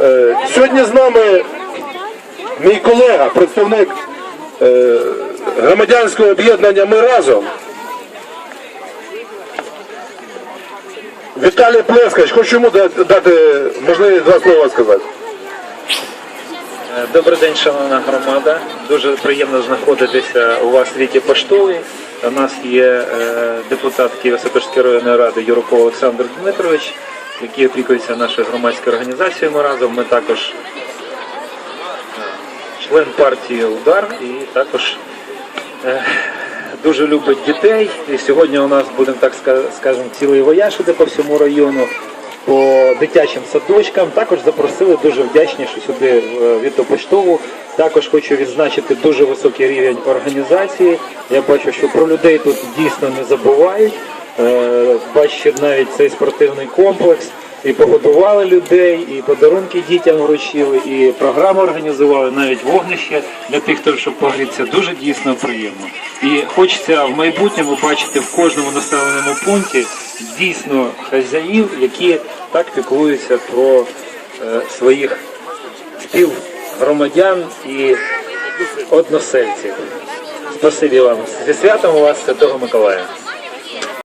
Е, Сьогодні з нами мій колега, представник е, громадянського об'єднання Ми разом. Віталій Плескач, хочу йому дати можливість два слова сказати. Е, Добрий день, шановна громада. Дуже приємно знаходитися у вас в світі поштовий. У нас є депутат Києво-Святошської районної ради Юрков Олександр Дмитрович, який опікується нашою громадською організацією. Ми разом. Ми також е, член партії Удар і також е, дуже любить дітей. І сьогодні у нас будемо так скажемо цілий вояж іде по всьому району. По дитячим садочкам також запросили дуже вдячні, що сюди в Вітопоштову. Також хочу відзначити дуже високий рівень організації. Я бачу, що про людей тут дійсно не забувають. Бачите, навіть цей спортивний комплекс. І погодували людей, і подарунки дітям вручили, і програму організували, навіть вогнище для тих, хто щоб погрітися. Дуже дійсно приємно. І хочеться в майбутньому бачити в кожному населеному пункті дійсно хазяїв, які так піклуються про е, своїх співгромадян і односельців. Спасибі вам. Зі святом у вас Святого Миколая.